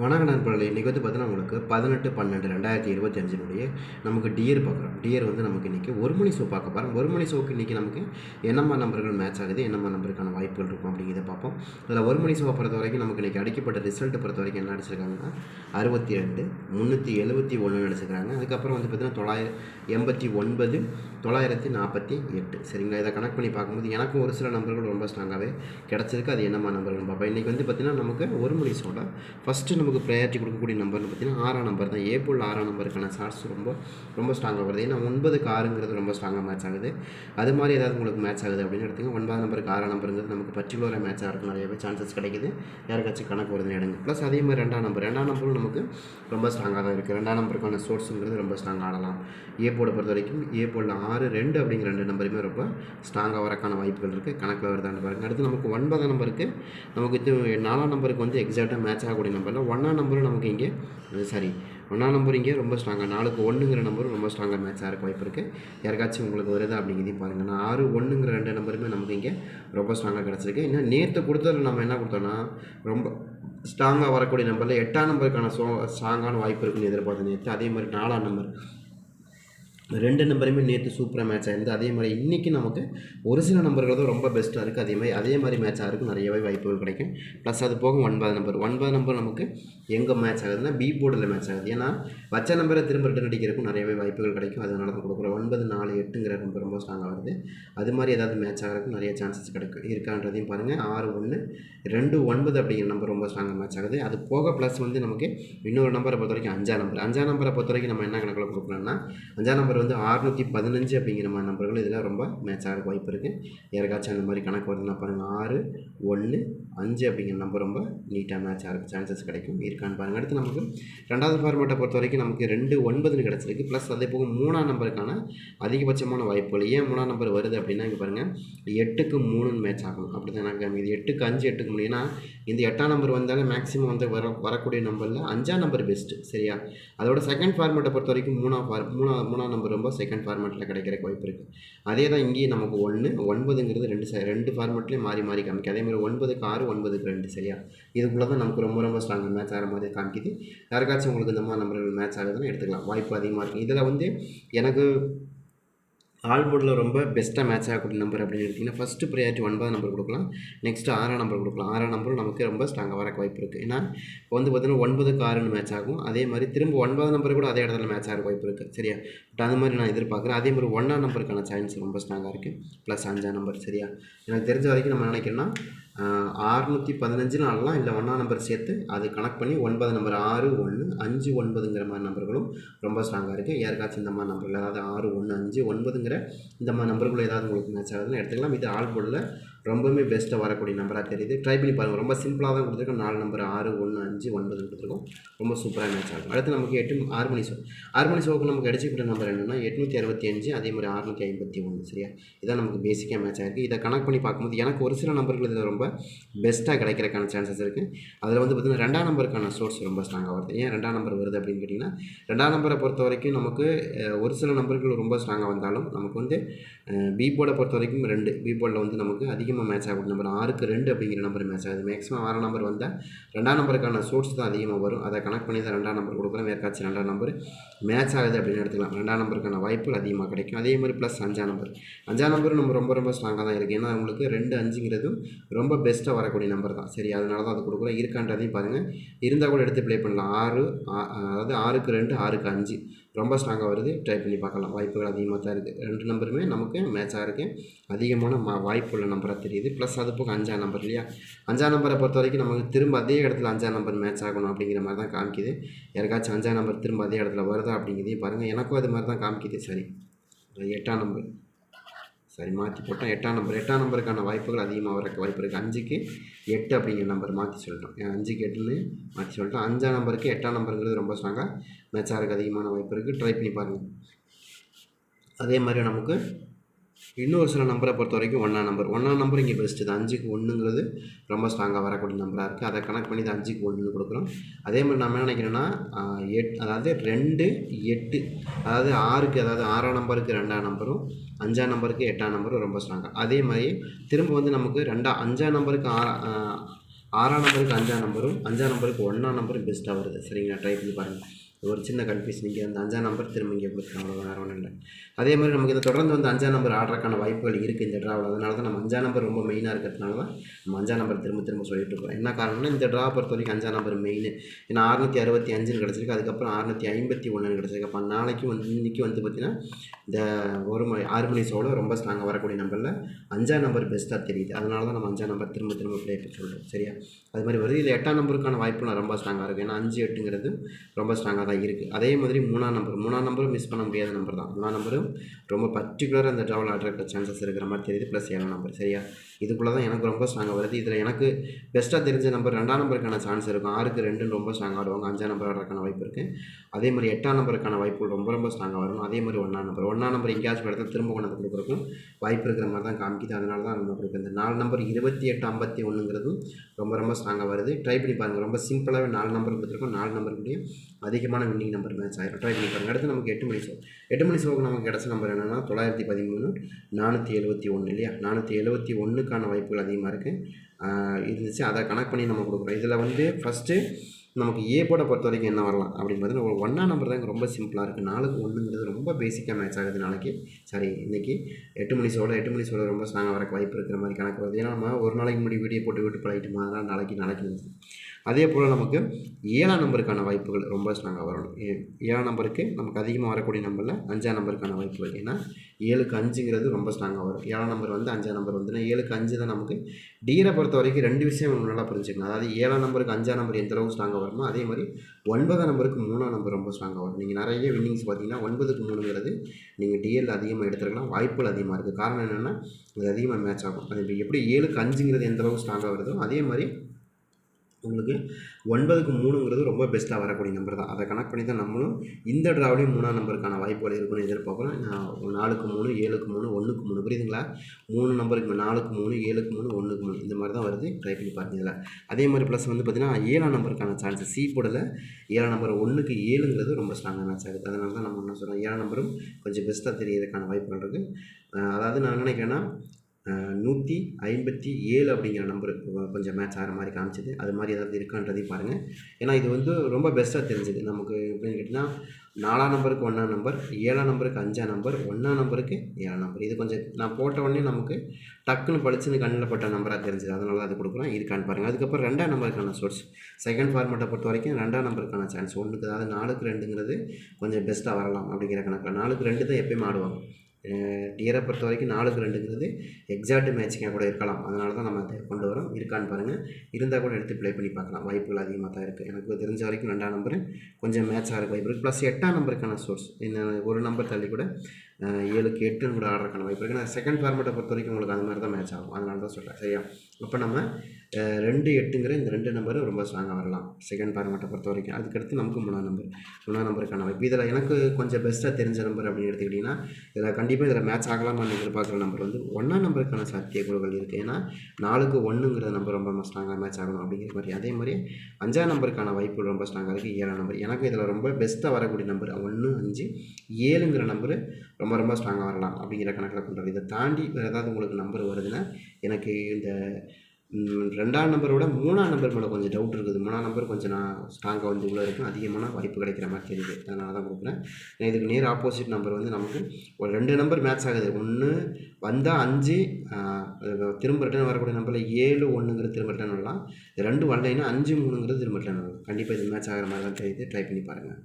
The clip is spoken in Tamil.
வணக்க நண்பர்களே இன்றைக்கி வந்து பார்த்தீங்கன்னா உங்களுக்கு பதினெட்டு பன்னெண்டு ரெண்டாயிரத்தி இருபத்தி அஞ்சினுடைய நமக்கு டியர் பார்க்குறோம். டியர் வந்து நமக்கு இன்றைக்கி ஒரு மணி ஷோ பார்க்க பாருங்க ஒரு மணி ஷோக்கு இன்றைக்கி நமக்கு என்னம்மா நம்பர்கள் மேட்ச் ஆகுது என்னம்மா நம்பருக்கான வாய்ப்புகள் இருக்கும் அப்படிங்கிறத பார்ப்போம். அதில் ஒரு மணி ஷோவை பொறுத்த வரைக்கும் நமக்கு இன்றைக்கி அடிக்கப்பட்ட ரிசல்ட்டு பொறுத்த வரைக்கும் என்ன அடிச்சிருக்காங்கன்னா அறுபத்தி ரெண்டு முந்நூற்றி எழுபத்தி ஒன்று அடிச்சிருக்காங்க அதுக்கப்புறம் வந்து பார்த்தீங்கன்னா தொள்ளாயிரம் எண்பத்தி ஒன்பது தொள்ளாயிரத்தி நாற்பத்தி எட்டு. சரிங்களா? இதை கனெக்ட் பண்ணி பார்க்கும்போது எனக்கும் ஒரு சில நம்பர்கள் ரொம்ப ஸ்ட்ராங்காகவே கிடச்சிருக்கு. அது என்னம்மா நம்பர்கள் பார்ப்போம். இன்றைக்கி வந்து பார்த்திங்கன்னா நமக்கு ஒரு மணி ஷோட ஃபஸ்ட்டு நமக்கு ப்ரையாரிட்டி கொடுக்கக்கூடிய நம்பர்னு பார்த்தீங்கன்னா ஆறாம் நம்பர் தான். ஏபிள் ஆறாம் நம்பருக்கான சார்ட்ஸ் ரொம்ப ரொம்ப ஸ்ட்ராங்காக வருது. ஏன்னா ஒன்பதுக்கு ஆறுங்கிறது ரொம்ப ஸ்ட்ராங்காக மேட்ச் ஆகுது. அது மாதிரி ஏதாவது உங்களுக்கு மேட்ச் ஆகுது அப்படின்னு எடுத்துங்க ஒன்பதாம் நம்பருக்கு ஆறாம் நம்பருங்கிறது நமக்கு பர்டிகுலராக மேட்ச் ஆகிறதுக்கு நிறையவே சான்சஸ் கிடைக்குது. யாருக்காச்சும் கணக்கு வருதுன்னு எடுங்க. ப்ளஸ் அதே மாதிரி ரெண்டாம் நம்பர் ரெண்டாம் நம்பரும் நமக்கு ரொம்ப ஸ்ட்ராங்காக தான் இருக்குது ரெண்டாம் நம்பருக்கான சோர்ஸுங்கிறது ரொம்ப ஸ்ட்ராங்காக ஆடலாம். ஏ போர்டை பொறுத்த வரைக்கும் ஏ போர்டில் ஆறு ரெண்டு அப்படிங்கிற ரெண்டு நம்பருமே ரொம்ப ஸ்ட்ராங்காக வரக்கான வாய்ப்புகள் இருக்குது கணக்கில் வருதான்னு பாருங்கள் அடுத்து நமக்கு ஒன்பதாம் நம்பருக்கு நமக்கு இது நாலாம் நம்பருக்கு வந்து எக்ஸாக்டாக மேட்ச் ஆகக்கூடிய நம்பரில் ஒன்றாம் நம்பரும் நமக்கு இங்கே சாரி ஒன்றாம் நம்பர் இங்கே ரொம்ப ஸ்ட்ராங்காக நாலுக்கு ஒன்றுங்கிற நம்பரும் ரொம்ப ஸ்ட்ராங்காக மேட்ச் ஆக வாய்ப்பு இருக்குது யாருக்காச்சும் உங்களுக்கு வருதா அப்படிங்கிறதையும் பாருங்கள் நான் ஆறு ஒன்றுங்கிற ரெண்டு நம்பருமே நமக்கு இங்கே ரொம்ப ஸ்ட்ராங்காக கிடச்சிருக்கு. இன்னும் நேற்று கொடுத்ததில் நம்ம என்ன கொடுத்தோன்னா ரொம்ப ஸ்ட்ராங்காக வரக்கூடிய நம்பரில் எட்டாம் நம்பருக்கான சோ ஸ்ட்ராங்கான வாய்ப்பு இருக்குன்னு எதிர்பார்த்து நேற்று அதே மாதிரி நாலாம் நம்பர் ரெண்டு நம்பருமே நேற்று சூப்பராக மேட்ச் ஆயிருந்து அதே மாதிரி இன்றைக்கி நமக்கு ஒரு சில நம்பர்கள் தான் ரொம்ப பெஸ்ட்டாக இருக்குது அதே மாதிரி அதே மாதிரி மேட்ச் ஆகிறதுக்கு நிறையவே வாய்ப்புகள் கிடைக்கும். ப்ளஸ் அது போக ஒன்பது நம்பர். ஒன்பது நம்பர் நமக்கு எங்கே மேட்ச் ஆகுதுன்னா பி போர்டில் மேட்ச் ஆகுது. ஏன்னா வச்ச நம்பரை திரும்ப ரிட்டன் அடிக்கிறதுக்கும் நிறையவே வாய்ப்புகள் கிடைக்கும். அதனால தான் கொடுக்குறோம். ஒன்பது நாலு எட்டுங்கிற நம்பர் ரொம்ப ஸ்ட்ராங்காக வருது. அது மாதிரி ஏதாவது மேட்ச் ஆகிறதுக்கு நிறைய சான்சஸ் கிடைக்கும் இருக்கான்றதையும் பாருங்கள் ஆறு ஒன்று ரெண்டு ஒன்பது அப்படிங்கிற நம்பர் ரொம்ப ஸ்ட்ராங்காக மேட்ச் ஆகுது. அது போக ப்ளஸ் வந்து நமக்கு இன்னொரு நம்பரை பொறுத்த வரைக்கும் அஞ்சாம் நம்பர் அஞ்சாம் நம்பரை பொறுத்த வரைக்கும் நம்ம என்ன கணக்கில் கொடுக்கலாம்னா அஞ்சாம் நம்பர் வந்து ஆறுநூற்றி பதினஞ்சு அப்படிங்கிற மாதிரி நம்பர்கள் இதில் ரொம்ப மேட்ச் ஆக வாய்ப்பு இருக்குது யாருக்காச்சும் அந்த மாதிரி கணக்கு வருதுன்னா பாருங்கள் ஆறு ஒன்று அஞ்சு அப்படிங்கிற நம்பர் ரொம்ப நீட்டாக மேட்ச் ஆகிற சான்சஸ் கிடைக்கும். இருக்கான்னு பாருங்கள் அடுத்து நமக்கு ரெண்டாவது ஃபார்மேட்டை பொறுத்த வரைக்கும் நமக்கு ரெண்டு ஒன்பதுன்னு கிடச்சிருக்கு. ப்ளஸ் அதே போக மூணாம் நம்பருக்கான அதிகபட்சமான வாய்ப்புகள். ஏன் மூணாம் நம்பர் வருது அப்படின்னா இங்கே பாருங்கள் எட்டுக்கு மூணுன்னு மேட்ச் ஆகும். அப்படி தான் எனக்கு இது எட்டுக்கு அஞ்சு எட்டுக்கு மூணு. ஏன்னா இந்த எட்டாம் நம்பர் வந்தாலே மேக்ஸிமம் வந்து வர வரக்கூடிய நம்பரில் அஞ்சாம் நம்பர் பெஸ்ட்டு சரியா? அதோட செகண்ட் ஃபார்மேட்டை பொறுத்த வரைக்கும் மூணாம் ஃபார் மூணா மூணாம் நம்பர் ரொம்ப செகண்ட் ஃபார்மேட்டில் கிடைக்கிறக்கு வாய்ப்பு இருக்குது அதே தான் இங்கேயும் நமக்கு ஒன்று ஒன்பதுங்கிறது ரெண்டு ச ரெண்டு ஃபார்மேட்லேயும் மாறி மாறி காமிக்கும் அதே மாதிரி ஒன்பதுக்கு ஆறு ஒன்பதுக்கு ரெண்டு சரியா? இதுக்குள்ளே தான் நமக்கு ரொம்ப ரொம்ப ஸ்ட்ராங்காக மேட்ச் ஆகிற மாதிரி காமிக்குது. யாருக்காச்சும் உங்களுக்கு இந்த மாதிரி நம்பர்கள் மேட்ச் ஆகுதுன்னு எடுத்துக்கலாம். வாய்ப்பு அதிகமாக இருக்குது இதில் வந்து எனக்கு ஆல் போர்டில் ரொம்ப பெஸ்ட்டாக மேட்ச் ஆகக்கூடிய நம்பர் அப்படின்னு எடுத்திங்கன்னா ஃபஸ்ட்டு ப்ரையாரிட்டி ஒன்பதாம் நம்பர் கொடுக்கலாம். நெக்ஸ்ட்டு ஆறாம் நம்பர் கொடுக்கலாம். ஆறாம் நம்பரும் நமக்கு ரொம்ப ஸ்ட்ராங்காக வரக்கு வாய்ப்பு இருக்குது ஏன்னா இப்போ வந்து பார்த்தீங்கன்னா ஒன்பதுக்கு ஆறுன்னு மேட்ச் ஆகும். அதே மாதிரி திரும்ப ஒன்பதாம் நம்பர் கூட அதே இடத்துல மேட்ச் ஆக வாய்ப்பு இருக்குது சரியா? பட் அது மாதிரி நான் எதிர்பார்க்குறேன். அதே மாதிரி ஒன்றாம் நம்பருக்கான சான்ஸ் ரொம்ப ஸ்ட்ராங்காக இருக்குது ப்ளஸ் அஞ்சாம் நம்பர் சரியா? எனக்கு தெரிஞ்ச வரைக்கும் நம்ம நினைக்கிறேன்னா அறுநூற்றி பதினஞ்சுன்னு ஆடலாம் இல்லை ஒன்றா நம்பர் சேர்த்து அது கனெக்ட் பண்ணி ஒன்பது நம்பர் ஆறு ஒன்று அஞ்சு ஒன்பதுங்கிற மாதிரி நம்பர்களும் ரொம்ப ஸ்ட்ராங்காக இருக்குது யாருக்காச்சும் இந்த மாதிரி நம்பர்கள் அதாவது ஆறு ஒன்று அஞ்சு ஒன்பதுங்கிற இந்த மாதிரி நம்பர்கள் ஏதாவது உங்களுக்கு மேட்ச் ஆகுதுன்னு எடுத்துக்கலாம். இது ஆல் போர்டில் ரொம்பவுமே பெஸ்ட்டாக வரக்கூடிய நம்பராக தெரியுது. ட்ரை பண்ணி பாருங்கள் ரொம்ப சிம்பிளாக தான் கொடுத்துருக்கோம். நாலு நம்பர் ஆறு ஒன்று அஞ்சு ஒன்பது கொடுத்துருக்கோம். ரொம்ப சூப்பராக மேட்ச் ஆகும் அடுத்து நமக்கு எட்டு ஆறு மணி ஷோ ஆறு மணி ஷோக்கு நமக்கு அடிச்சுக்கிட்ட நம்பர் என்னென்னா எட்நூற்றி அறுபத்தி அஞ்சு அதே மாதிரி அறுநூற்றி ஐம்பத்தி ஒன்று சரியா? இதான் நமக்கு பேசிக்காக மேட்ச் ஆகிருக்கு இதை கனெக்ட் பண்ணி பார்க்கும்போது எனக்கு ஒரு சில நம்பர்கள் இதில் ரொம்ப பெஸ்ட்டாக கிடைக்கிறக்கான சான்சஸ் இருக்குது அதில் வந்து பார்த்திங்கன்னா ரெண்டாம் நம்பருக்கான சோர்ஸ் ரொம்ப ஸ்ட்ராங்காக வருது. ஏன் ரெண்டாம் நம்பர் வருது அப்படின்னு கேட்டிங்கன்னா ரெண்டாம் நம்பரை பொறுத்த வரைக்கும் நமக்கு ஒரு சில நம்பர்கள் ரொம்ப ஸ்ட்ராங்காக வந்தாலும் நமக்கு வந்து பி போர்டை பொறுத்த வரைக்கும் ரெண்டு. பி போர்டில் வந்து நமக்கு அதிகம் அதிகமாக மேட்ச் ஆகக்கூடிய நம்பர் ஆறுக்கு ரெண்டு அப்படிங்கிற நம்பர் மேட்ச் ஆகுது. மேக்ஸிமம் ஆறு நம்பர் வந்தால் ரெண்டாம் நம்பருக்கான சோர்ஸ் தான் அதிகமாக வரும். அதை கனெக்ட் பண்ணி தான் ரெண்டாம் நம்பர் கொடுக்குறோம் மேற்காட்சி ரெண்டாம் நம்பர் மேட்ச் ஆகுது அப்படின்னு எடுத்துக்கலாம். ரெண்டாம் நம்பருக்கான வாய்ப்புகள் அதிகமாக கிடைக்கும். அதே மாதிரி ப்ளஸ் அஞ்சாம் நம்பர் அஞ்சாம் நம்பர் நம்ம ரொம்ப ரொம்ப ஸ்ட்ராங்காக தான் இருக்குது ஏன்னா உங்களுக்கு ரெண்டு அஞ்சுங்கிறதும் ரொம்ப பெஸ்ட்டாக வரக்கூடிய நம்பர் தான். சரி அதனால தான் அது கொடுக்குறோம். இருக்கான்றதையும் பாருங்கள் இருந்தால் கூட எடுத்து ப்ளே பண்ணலாம். ஆறு அதாவது ஆறுக்கு ரெண்டு ஆறுக்கு அஞ்சு. ரொம்ப ஸ்ட்ராங்காக வருது. ட்ரை பண்ணி பார்க்கலாம். வாய்ப்புகள் அதிகமாக தான் இருக்குது ரெண்டு நம்பருமே நமக்கு மேட்ச் இருக்குது அதிகமான மா வாய்ப்புள்ள நம்பராக தெரியுது. ப்ளஸ் அது போக அஞ்சாம் நம்பர் இல்லையா? அஞ்சாம் நம்பரை பொறுத்த வரைக்கும் நமக்கு திரும்ப அதே இடத்துல அஞ்சாம் நம்பர் மேட்ச் ஆகணும் அப்படிங்கிற மாதிரி தான் காமிக்குது. யாருக்காச்சும் அஞ்சாம் நம்பர் திரும்ப அதே இடத்துல வருதா அப்படிங்கிறதையும் பாருங்கள் எனக்கும் அது மாதிரி தான் காமிக்குது. சரி. எட்டாம் நம்பர் சரி மாற்றி போட்டோம் எட்டாம் நம்பர் எட்டாம் நம்பருக்கான வாய்ப்புகள் அதிகமாக வரக்கு வாய்ப்பு இருக்குது அஞ்சுக்கு எட்டு அப்படிங்கிற நம்பர் மாற்றி சொல்லிட்டோம். ஏன் அஞ்சுக்கு எட்டுன்னு மாற்றி சொல்லிட்டோம். அஞ்சாம் நம்பருக்கு எட்டாம் நம்பருங்கிறது ரொம்ப ஸ்ட்ராங்காக மேட்சாக ஆகிறதுக்கு அதிகமான வாய்ப்பு இருக்குது ட்ரை பண்ணி பாருங்கள் அதே மாதிரி நமக்கு இன்னொரு சில நம்பரை பொறுத்த வரைக்கும் ஒன்றாம் நம்பர் ஒன்றாம் நம்பர் இங்கே பெஸ்ட்டு அஞ்சுக்கு ஒன்றுங்கிறது ரொம்ப ஸ்ட்ராங்காக வரக்கூடிய நம்பராக இருக்குது அதை கனெக்ட் பண்ணி தான் அஞ்சுக்கு ஒன்று கொடுக்குறோம். அதே மாதிரி நம்ம என்ன நினைக்கிறோன்னா எட் அதாவது ரெண்டு எட்டு அதாவது ஆறுக்கு அதாவது ஆறாம் நம்பருக்கு ரெண்டாம் நம்பரும் அஞ்சாம் நம்பருக்கு எட்டாம் நம்பரும் ரொம்ப ஸ்ட்ராங்காக அதே மாதிரி திரும்ப வந்து நமக்கு ரெண்டா அஞ்சாம் நம்பருக்கு ஆறா ஆறாம் நம்பருக்கு அஞ்சாம் நம்பரும் அஞ்சாம் நம்பருக்கு ஒன்றாம் நம்பரும் பெஸ்ட்டாக வருது. சரிங்களா? ட்ரை பண்ணி பாருங்கள் ஒரு சின்ன கன்ஃபியூஷன் இங்கே அந்த அஞ்சாம் நம்பர் திரும்ப இங்கே கொடுத்துருக்காங்க அவ்வளோ வேறு ஒன்றும் இல்லை. அதே மாதிரி நமக்கு இதை தொடர்ந்து வந்து அஞ்சாம் நம்பர் ஆடுறதுக்கான வாய்ப்புகள் இருக்குது இந்த ட்ராவில் அதனால தான் நம்ம அஞ்சாம் நம்பர் ரொம்ப மெயினாக இருக்கிறதுனால தான் நம்ம அஞ்சாம் நம்பர் திரும்ப திரும்ப சொல்லிட்டு இருக்கோம் என்ன காரணம்னா இந்த ட்ரா பொறுத்த வரைக்கும் அஞ்சாம் நம்பர் மெயின் ஏன்னா அறுநூற்றி அறுபத்தி அஞ்சுன்னு கிடச்சிருக்கு. அதுக்கப்புறம் அறுநூற்றி ஐம்பத்தி ஒன்றுன்னு கிடச்சிருக்கு. அப்போ நாளைக்கு வந்து இன்றைக்கி வந்து பார்த்திங்கன்னா இந்த ஒரு மணி ஆறு மணி ஷோவில் ரொம்ப ஸ்ட்ராங்காக வரக்கூடிய நம்பரில் அஞ்சாம் நம்பர் பெஸ்ட்டாக தெரியுது. அதனால தான் நம்ம அஞ்சாம் நம்பர் திரும்ப திரும்ப ப்ளே பண்ணி சொல்கிறோம் சரியா? அது மாதிரி வருது இதில் எட்டாம் நம்பருக்கான வாய்ப்புலாம் ரொம்ப ஸ்ட்ராங்காக இருக்கும். ஏன்னா அஞ்சு எட்டுங்கிறது ரொம்ப ஸ்ட்ராங்காக தான் இருக்குது அதே மாதிரி மூணாம் நம்பர் மூணாம் நம்பரும் மிஸ் பண்ண முடியாத நம்பர் தான். மூணாம் நம்பரும் ரொம்ப பர்டிகுலராக அந்த ட்ராவல் ஆடுற சான்சஸ் இருக்கிற மாதிரி தெரியுது ப்ளஸ் ஏழாம் நம்பர் சரியா? இதுக்குள்ளே தான் எனக்கு ரொம்ப ஸ்ட்ராங்காக வருது. இதில் எனக்கு பெஸ்ட்டாக தெரிஞ்ச நம்பர் ரெண்டாம் நம்பருக்கான சான்ஸ் இருக்கும். ஆறுக்கு ரெண்டுன்னு ரொம்ப ஸ்ட்ராங் ஆடுவாங்க அஞ்சாம் நம்பர் ஆடுறதுக்கான வாய்ப்பு இருக்குது அதே மாதிரி எட்டாம் நம்பருக்கான வாய்ப்பு ரொம்ப ரொம்ப ஸ்ட்ராங்காக வரும். அதே மாதிரி ஒன்றாம் நம்பர் ஒன்றாம் நம்பர் எங்கேயாச்சும் இடத்துல திரும்ப கொண்டு கொடுக்குறக்கும் வாய்ப்பு இருக்கிற மாதிரி தான் காமிக்குது. அதனால தான் நம்ம கொடுக்குறது இந்த நாலு நம்பர் இருபத்தி எட்டு ஐம்பத்தி ஒன்றுங்கிறதும் ரொம்ப ரொம்ப ஸ்ட்ராங்காக வருது. ட்ரை பண்ணி பாருங்கள் ரொம்ப சிம்பிளாகவே நாலு நம்பர் கொடுத்துருக்கோம். நாலு நம்பருக்குள்ளேயே முக்கியமான வின்னிங் நம்பர் மேட்ச் ஆயிரும் ட்ரை பண்ணி பாருங்கள் அடுத்து நமக்கு எட்டு மணி ஷோ எட்டு மணி ஷோவுக்கு நமக்கு கிடச்ச நம்பர் என்னென்னா தொள்ளாயிரத்தி பதிமூணு நானூற்றி எழுபத்தி ஒன்று இல்லையா? நானூற்றி எழுபத்தி ஒன்றுக்கான வாய்ப்புகள் அதிகமாக இருக்குது இருந்துச்சு. அதை கனெக்ட் பண்ணி நம்ம கொடுக்குறோம். இதில் வந்து ஃபஸ்ட்டு நமக்கு ஏ போட பொறுத்த வரைக்கும் என்ன வரலாம்? அப்படின்னு பார்த்தீங்கன்னா ஒரு ஒன்றா நம்பர் தான் ரொம்ப சிம்பிளாக இருக்குது நாலுக்கு ஒன்றுங்கிறது ரொம்ப பேசிக்காக மேட்ச் ஆகுது நாளைக்கு. சாரி இன்றைக்கி எட்டு மணி சோழ எட்டு மணி சோழ ரொம்ப ஸ்ட்ராங்காக வரக்கு வாய்ப்பு இருக்கிற மாதிரி கணக்கு வருது. ஏன்னா நம்ம ஒரு நாளைக்கு முன்னாடி வீடியோ போட்டு விட்டு பழகிட்டு மாதிரி நாளைக்கு நாளைக்கு இருந்துச்சு அதே போல் நமக்கு ஏழாம் நம்பருக்கான வாய்ப்புகள் ரொம்ப ஸ்ட்ராங்காக வரணும். ஏ- ஏழாம் நம்பருக்கு நமக்கு அதிகமாக வரக்கூடிய நம்பரில் அஞ்சாம் நம்பருக்கான வாய்ப்புகள். ஏன்னா ஏழுக்கு அஞ்சுங்கிறது ரொம்ப ஸ்ட்ராங்காக வரும். ஏழாம் நம்பர் வந்து அஞ்சாம் நம்பர் வந்துன்னா ஏழுக்கு அஞ்சு தான் நமக்கு டீரை பொறுத்த வரைக்கும் ரெண்டு விஷயம் நம்ம நல்லா புரிஞ்சுக்கணும். அதாவது ஏழாம் நம்பருக்கு அஞ்சாம் நம்பர் எந்த அளவுக்கு ஸ்ட்ராங்காக வருமோ அதே மாதிரி ஒன்பதாம் நம்பருக்கு மூணாம் நம்பர் ரொம்ப ஸ்ட்ராங்காக வரும். நீங்கள் நிறைய வின்னிங்ஸ் பார்த்தீங்கன்னா ஒன்பதுக்கு மூணுங்கிறது நீங்கள் டிஎல் அதிகமாக எடுத்துருக்கலாம். வாய்ப்புகள் அதிகமாக இருக்குது காரணம் என்னென்னா அது அதிகமாக மேட்ச் ஆகும். அது இப்போ எப்படி ஏழுக்கு அஞ்சுங்கிறது எந்த அளவுக்கு ஸ்ட்ராங்காக வருதோ அதே மாதிரி உங்களுக்கு ஒன்பதுக்கு மூணுங்கிறது ரொம்ப பெஸ்ட்டாக வரக்கூடிய நம்பர் தான். அதை கனெக்ட் பண்ணி தான் நம்மளும் இந்த ட்ராவிலையும் மூணாம் நம்பருக்கான வாய்ப்புகள் இருக்குன்னு எதிர்பார்க்குறோம். நான் நாலுக்கு மூணு ஏழுக்கு மூணு ஒன்றுக்கு மூணு புரியுதுங்களா? மூணு நம்பருக்கு நாலுக்கு மூணு ஏழுக்கு மூணு ஒன்றுக்கு மூணு. இந்த மாதிரி தான் வருது. ட்ரை பண்ணி பாருங்க அதே மாதிரி ப்ளஸ் வந்து பார்த்திங்கன்னா ஏழாம் நம்பருக்கான சான்ஸ் சி போடல. ஏழாம் நம்பர் ஒன்றுக்கு ஏழுங்கிறது ரொம்ப ஸ்ட்ராங்காக மேட்ச் ஆகுது அதனால தான் நம்ம என்ன சொல்கிறோம் ஏழாம் நம்பரும் கொஞ்சம் பெஸ்ட்டாக தெரியறதுக்கான வாய்ப்புகள் இருக்குது அதாவது நான் நினைக்கிறேன்னா நூற்றி ஐம்பத்தி ஏழு அப்படிங்கிற நம்பர் கொஞ்சம் மேட்ச் ஆகிற மாதிரி காமிச்சது. அது மாதிரி ஏதாவது இருக்கான்றதையும் பாருங்கள் ஏன்னா இது வந்து ரொம்ப பெஸ்ட்டாக தெரிஞ்சுது. நமக்கு எப்படின்னு கேட்டிங்கன்னா நாலாம் நம்பருக்கு ஒன்றாம் நம்பர் ஏழாம் நம்பருக்கு அஞ்சாம் நம்பர் ஒன்றாம் நம்பருக்கு ஏழாம் நம்பர் இது கொஞ்சம் நான் போட்ட உடனே நமக்கு டக்குன்னு படிச்சுன்னு கண்ணில் பட்ட நம்பராக தெரிஞ்சுது. அதனால தான் அது கொடுக்குறோம். இருக்கான்னு பாருங்கள் அதுக்கப்புறம் ரெண்டாம் நம்பருக்கான சோர்ஸ் செகண்ட் ஃபார்மேட்டை பொறுத்த வரைக்கும் ரெண்டாம் நம்பருக்கான சான்ஸ் ஒன்றுக்கு அதாவது நாலுக்கு ரெண்டுங்கிறது கொஞ்சம் பெஸ்ட்டாக வரலாம் அப்படிங்கிற கணக்கில். நாலுக்கு ரெண்டு தான் எப்போயுமே ஆடுவாங்க. டியரை பொறுத்த வரைக்கும் நாலுக்கு ரெண்டுங்கிறது எக்ஸாக்ட் மேட்சிங்காக கூட இருக்கலாம். அதனால தான் நம்ம அதை கொண்டு வரோம். இருக்கான்னு பாருங்கள் இருந்தால் கூட எடுத்து ப்ளே பண்ணி பார்க்கலாம். வாய்ப்புகள் அதிகமாக தான் இருக்குது எனக்கு தெரிஞ்ச வரைக்கும் ரெண்டாம் நம்பர் கொஞ்சம் மேட்ச் ஆகிற வாய்ப்பு இருக்குது ப்ளஸ் எட்டாம் நம்பருக்கான சோர்ஸ் என்ன ஒரு நம்பர் தள்ளி கூட ஏழுக்கு எட்டுன்னு கூட ஆடுறதுக்கான வாய்ப்பு இருக்குது நான் செகண்ட் ஃபார்மேட்டை பொறுத்த வரைக்கும் உங்களுக்கு அந்த மாதிரி தான் மேட்ச் ஆகும். அதனால தான் சொல்கிறேன் சரியா? அப்போ நம்ம ரெண்டு எட்டுங்கிற இந்த ரெண்டு நம்பரும் ரொம்ப ஸ்ட்ராங்காக வரலாம். செகண்ட் ஃபார்மேட்டை பொறுத்த வரைக்கும் அதுக்கடுத்து நமக்கு மூணாம் நம்பர் மூணாம் நம்பருக்கான வாய்ப்பு. இதில் எனக்கு கொஞ்சம் பெஸ்ட்டாக தெரிஞ்ச நம்பர் அப்படின்னு எடுத்துக்கிட்டிங்கன்னா இதில் கண்டிப்பாக இதில் மேட்ச் ஆகலாமான்னு எதிர்பார்க்குற நம்பர் வந்து ஒன்றாம் நம்பருக்கான சாத்தியக்கூறுகள் இருக்குது ஏன்னா நாலுக்கு ஒன்றுங்கிற நம்பர் ரொம்ப ஸ்ட்ராங்காக மேட்ச் ஆகணும் அப்படிங்கிற மாதிரி. அதே மாதிரி அஞ்சாம் நம்பருக்கான வாய்ப்பு ரொம்ப ஸ்ட்ராங்காக இருக்குது ஏழாம் நம்பர் எனக்கு இதில் ரொம்ப பெஸ்ட்டாக வரக்கூடிய நம்பர் ஒன்று அஞ்சு ஏழுங்கிற நம்பர் ரொம்ப ரொம்ப ஸ்ட்ராங்காக வரலாம் அப்படிங்கிற கணக்கில் பண்ணுறது இதை தாண்டி வேறு ஏதாவது உங்களுக்கு நம்பர் வருதுன்னா எனக்கு இந்த ரெண்டாம் நம்பரை விட மூணாம் நம்பர் மேலே கொஞ்சம் டவுட் இருக்குது. மூணாம் நம்பர் கொஞ்சம் நான் ஸ்ட்ராங்காக வந்து இவ்வளோ இருக்கும் அதிகமான வாய்ப்பு கிடைக்கிற மாதிரி தெரியுது. அதனால தான் கொடுக்குறேன். இதுக்கு நேர் ஆப்போசிட் நம்பர் வந்து நமக்கு ஒரு ரெண்டு நம்பர் மேட்ச் ஆகுது. ஒன்று வந்தால் அஞ்சு திரும்ப ரிட்டர்ன் வரக்கூடிய நம்பரில் ஏழு ஒன்றுங்கிறது திரும்ப ரிட்டர்ன் வரலாம். இது ரெண்டு வரலைன்னா அஞ்சு மூணுங்கிறது திரும்ப ரிட்டர்ன் வரலாம். கண்டிப்பாக இது மேட்ச் ஆகிற மாதிரி தான் தெரியுது. ட்ரை பண்ணி பாருங்கள்